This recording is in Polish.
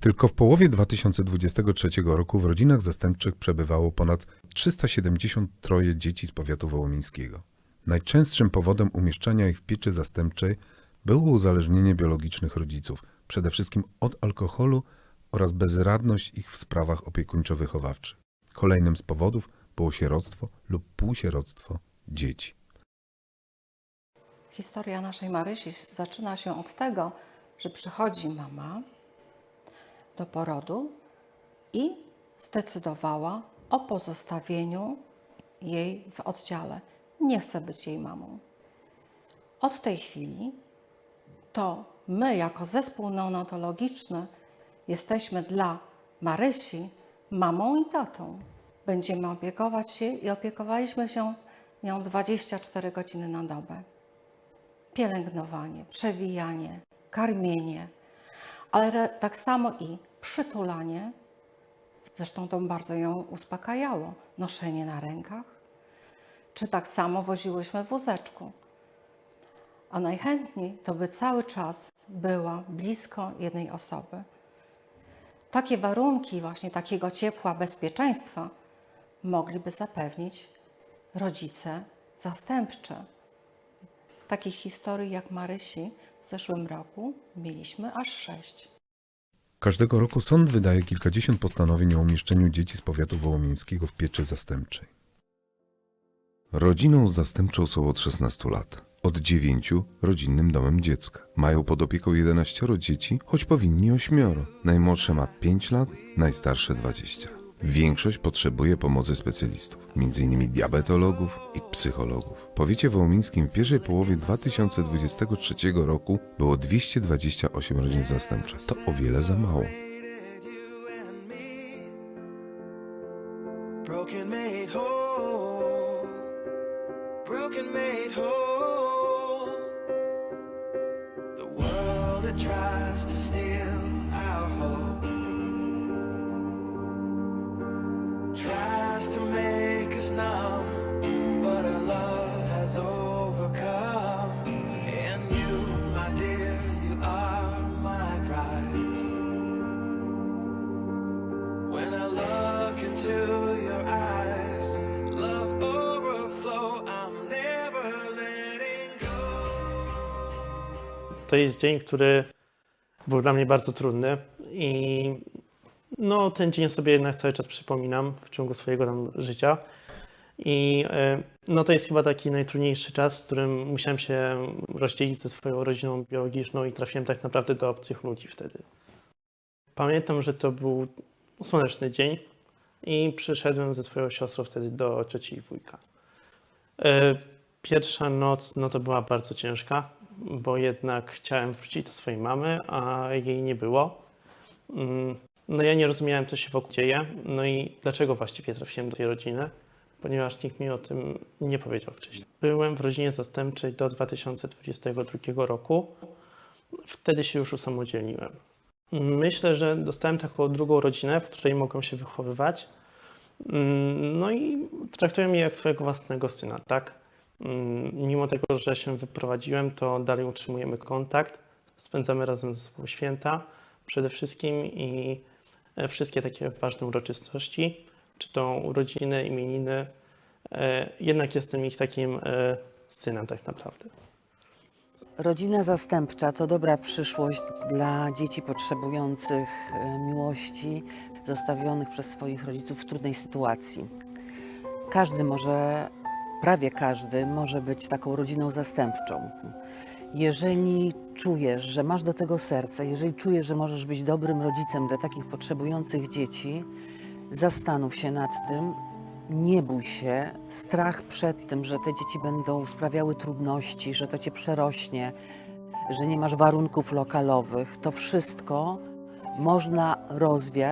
Tylko w połowie 2023 roku w rodzinach zastępczych przebywało ponad 373 dzieci z powiatu wołomińskiego. Najczęstszym powodem umieszczania ich w pieczy zastępczej było uzależnienie biologicznych rodziców, przede wszystkim od alkoholu oraz bezradność ich w sprawach opiekuńczo-wychowawczych. Kolejnym z powodów było sieroctwo lub półsieroctwo dzieci. Historia naszej Marysi zaczyna się od tego, że przychodzi mama do porodu i zdecydowała o pozostawieniu jej w oddziale. Nie chce być jej mamą. Od tej chwili to my, jako zespół neonatologiczny, jesteśmy dla Marysi mamą i tatą. Będziemy opiekować się i opiekowaliśmy się nią 24 godziny na dobę pielęgnowanie, przewijanie, karmienie, ale tak samo i przytulanie. Zresztą to bardzo ją uspokajało. Noszenie na rękach, czy tak samo woziłyśmy w wózeczku. A najchętniej to by cały czas była blisko jednej osoby. Takie warunki właśnie takiego ciepła, bezpieczeństwa mogliby zapewnić rodzice zastępczy. Takich historii jak Marysi w zeszłym roku mieliśmy aż sześć. Każdego roku sąd wydaje kilkadziesiąt postanowień o umieszczeniu dzieci z powiatu wołomińskiego w pieczy zastępczej. Rodziną zastępczą są od 16 lat. Od 9 rodzinnym domem dziecka. Mają pod opieką 11 dzieci, choć powinni 8. Najmłodsze ma 5 lat, najstarsze 20. Większość potrzebuje pomocy specjalistów, m.in. diabetologów i psychologów. W powiecie wołomińskim w pierwszej połowie 2023 roku było 228 rodzin zastępczych. To o wiele za mało. Tries to steal To make us numb, but our love has overcome. And you, my dear, you are my prize. When I look into your eyes, love overflow. I'm never letting go. To jest dzień, który był dla mnie bardzo trudny i no, ten dzień sobie jednak cały czas przypominam w ciągu swojego tam życia. I e, no, to jest chyba taki najtrudniejszy czas, w którym musiałem się rozdzielić ze swoją rodziną biologiczną i trafiłem tak naprawdę do obcych ludzi wtedy. Pamiętam, że to był słoneczny dzień i przyszedłem ze swoją siostrą wtedy do cioci i wujka. E, Pierwsza noc no to była bardzo ciężka, bo jednak chciałem wrócić do swojej mamy, a jej nie było. No ja nie rozumiałem, co się wokół dzieje, no i dlaczego właściwie trafiłem do tej rodziny, ponieważ nikt mi o tym nie powiedział wcześniej. Byłem w rodzinie zastępczej do 2022 roku. Wtedy się już usamodzielniłem. Myślę, że dostałem taką drugą rodzinę, w której mogłem się wychowywać. No i traktuję mnie jak swojego własnego syna, tak? Mimo tego, że się wyprowadziłem, to dalej utrzymujemy kontakt, spędzamy razem ze sobą święta przede wszystkim i wszystkie takie ważne uroczystości, czy to urodziny, imieniny, e, jednak jestem ich takim e, synem tak naprawdę. Rodzina zastępcza to dobra przyszłość dla dzieci potrzebujących e, miłości, zostawionych przez swoich rodziców w trudnej sytuacji. Każdy może, prawie każdy może być taką rodziną zastępczą. Jeżeli czujesz, że masz do tego serce, jeżeli czujesz, że możesz być dobrym rodzicem dla takich potrzebujących dzieci, zastanów się nad tym, nie bój się, strach przed tym, że te dzieci będą sprawiały trudności, że to cię przerośnie, że nie masz warunków lokalowych, to wszystko można rozwiać.